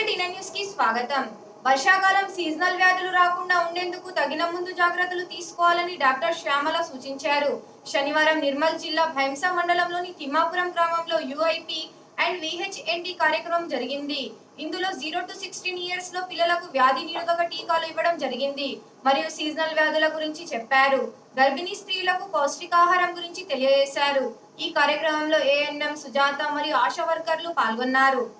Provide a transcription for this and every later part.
స్వాగతం. వర్షాకాలం సీజనల్ వ్యాధులు రాకుండా ఉండేందుకు తగిన ముందు జాగ్రత్తలు తీసుకోవాలని డాక్టర్ శ్యామల సూచించారు. శనివారం నిర్మల్ జిల్లా భైంసా మండలంలోని తిమ్మాపురం గ్రామంలో యుఐపి అండ్ విహెచ్ఎన్డి కార్యక్రమం జరిగింది. ఇందులో జీరో టు సిక్స్టీన్ ఇయర్స్లో పిల్లలకు వ్యాధి నిరోధక టీకాలు ఇవ్వడం జరిగింది. మరియు సీజనల్ వ్యాధుల గురించి చెప్పారు. గర్భిణీ స్త్రీలకు పౌష్టికాహారం గురించి తెలియజేశారు. ఈ కార్యక్రమంలో ఏఎన్ఎం సుజాత మరియు ఆశా వర్కర్లు పాల్గొన్నారు.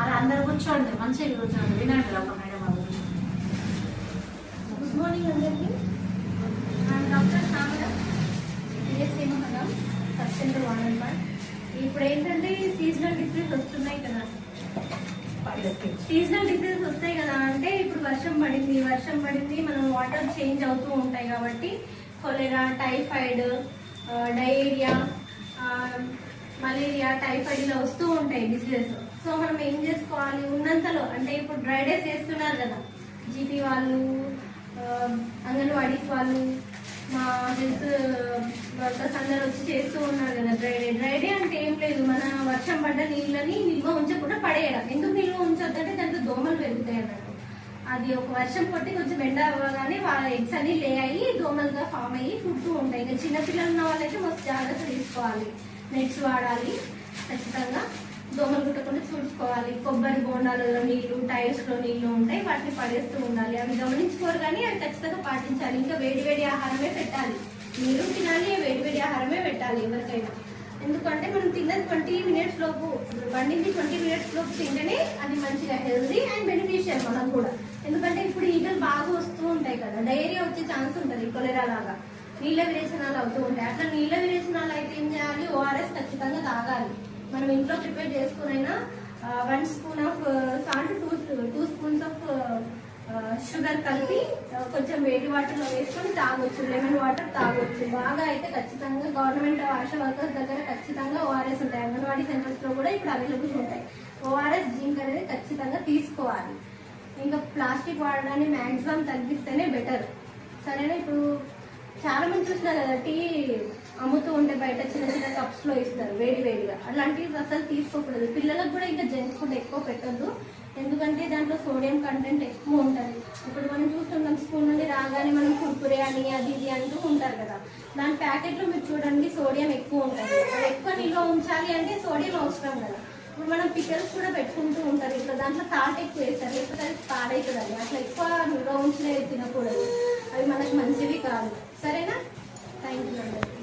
అలా అందరు కూర్చోండి మంచిగా కూర్చోండి. వినండి ఒక మేడం. గుడ్ మార్నింగ్ అందరికీ. డాక్టర్ ఫస్ట్ సెంటర్ వాడనమాట ఇప్పుడు ఏంటంటే సీజనల్ డిసీజ్ వస్తున్నాయి కదా. సీజనల్ డిసీజ్ వస్తాయి కదా అంటే ఇప్పుడు వర్షం పడింది వర్షం పడింది మనం వాటర్ చేంజ్ అవుతూ ఉంటాయి కాబట్టి cholera typhoid diarrhoea malaria typhoid ఇలా వస్తూ ఉంటాయి డిసీజెస్ సో మనం ఏం చేసుకోవాలి? ఉన్నంతలో అంటే ఇప్పుడు డ్రై డేస్ వేస్తున్నారు కదా. జీపీ వాళ్ళు అంగన్వాడీస్ వాళ్ళు మా హెల్త్ వర్కర్స్ అందరు వచ్చి చేస్తూ ఉన్నారు కదా డ్రై డే. డ్రై డే అంటే ఏం లేదు. మన వర్షం పడ్డ నీళ్ళని నిల్వ ఉంచకుండా పడేయడం. ఎందుకు నిల్వ ఉంచొద్దంటే దాంట్లో దోమలు పెరుగుతాయి అన్నట్టు. అది ఒక వర్షం కొట్టి కొంచెం ఎండ అవ్వగానే వాళ్ళ ఎగ్స్ అన్ని లే అయ్యి దోమలుగా ఫామ్ అయ్యి పుడుతూ ఉంటాయి. ఇంకా చిన్నపిల్లలు ఉన్న వాళ్ళైతే మస్తు జాగ్రత్త తీసుకోవాలి. నెట్స్ వాడాలి ఖచ్చితంగా. దోమలు కుట్టకుండా చూసుకోవాలి. కొబ్బరి బోండాలలో నీళ్ళు టైర్స్లో నీళ్ళు ఉంటాయి. వాటిని పడేస్తూ ఉండాలి. అవి గమనించుకోరు కానీ అవి ఖచ్చితంగా పాటించాలి. ఇంకా వేడి వేడి ఆహారమే పెట్టాలి. నీరు తినాలి వేడి వేడి ఆహారమే పెట్టాలి ఎవరికైనా. ఎందుకంటే మనం తిన్నది ట్వంటీ మినిట్స్ లోపు వండింది ట్వంటీ మినిట్స్ లోపు తింటేనే అది మంచిగా హెల్దీ అండ్ బెనిఫిషియల్ మనం కూడా. బాగా వస్తూ ఉంటాయి కదా. డైరియా వచ్చే ఛాన్స్ ఉంటుంది కొలెరా లాగా. నీళ్ళ విరేచనాలు అవుతూ ఉంటాయి. అట్లా నీళ్ళ విరేచనాలు అయితే ఏం చేయాలి? ఓఆర్ఎస్ ఖచ్చితంగా తాగాలి. మనం ఇంట్లో prepare చేసుకునైనా one spoon of salt two two spoons of sugar కలిపి కొంచెం వేడి వాటర్లో వేసుకొని తాగొచ్చు. లెమన్ వాటర్ తాగొచ్చు. బాగా అయితే ఖచ్చితంగా గవర్నమెంట్ ఆశా వర్కర్స్ దగ్గర ఖచ్చితంగా ఓఆర్ఎస్ ఉంటాయి. అంగన్వాడీ సెంటర్స్లో కూడా ఇప్పుడు అవైలబుల్ ఉంటాయి. ఓఆర్ఎస్ జింక్ అనేది ఖచ్చితంగా తీసుకోవాలి. ఇంకా ప్లాస్టిక్ వాడడాన్ని మ్యాక్సిమం తగ్గిస్తేనే బెటర్. సరేనా? ఇప్పుడు చాలా మంది చూసినారు కదా టీ అమ్ముతూ ఉంటే బయట చిన్న చిన్న కప్స్లో ఇస్తారు వేడి వేడిగా. అలాంటివి అసలు తీసుకోకూడదు. పిల్లలకు కూడా ఇంకా జంక్ ఫుడ్ ఎక్కువ పెట్టద్దు. ఎందుకంటే దాంట్లో సోడియం కంటెంట్ ఎక్కువ ఉంటుంది. ఇప్పుడు మనం చూస్తుంటాం స్కూల్ నుండి రాగానే మనం కుర్కురే అని అది ఇది అంటూ ఉంటారు కదా. దాని ప్యాకెట్లో మీరు చూడండి సోడియం ఎక్కువ ఉంటుంది. ఎక్కువ నిల్వ ఉంచాలి అంటే సోడియం అవసరం కదా. ఇప్పుడు మనం పికల్స్ కూడా పెట్టుకుంటూ ఉంటారు. ఇట్లా దాంట్లో సాల్ట్ ఎక్కువ వేస్తారు. లేకపోతే అది పాడైతుందండి. అట్లా ఎక్కువ నిల్వ ఉంచినవి తినకూడదు. అవి మనకు మంచివి కాదు. సరేనా? Thank you